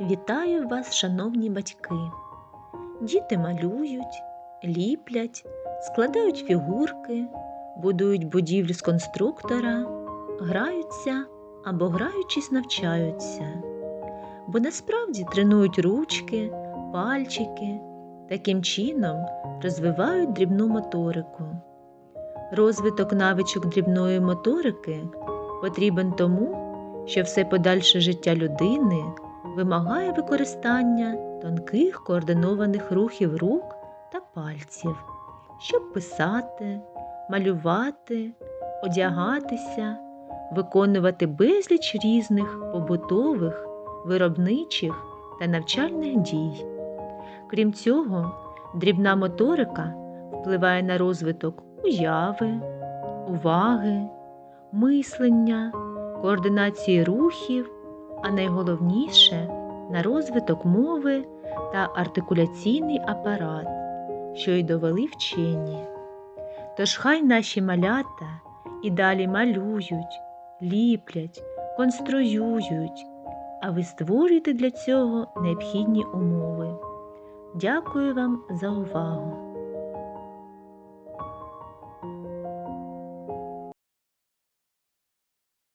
Вітаю вас, шановні батьки! Діти малюють, ліплять, складають фігурки, будують будівлю з конструктора, граються або граючись навчаються, бо насправді тренують ручки, пальчики, таким чином розвивають дрібну моторику. Розвиток навичок дрібної моторики потрібен тому, що все подальше життя людини вимагає використання тонких координованих рухів рук та пальців, щоб писати, малювати, одягатися, виконувати безліч різних побутових, виробничих та навчальних дій. Крім цього, дрібна моторика впливає на розвиток уяви, уваги, мислення, координації рухів а найголовніше на розвиток мови та артикуляційний апарат, що й довели вчені. Тож хай наші малята і далі малюють, ліплять, конструюють, а ви створюєте для цього необхідні умови. Дякую вам за увагу!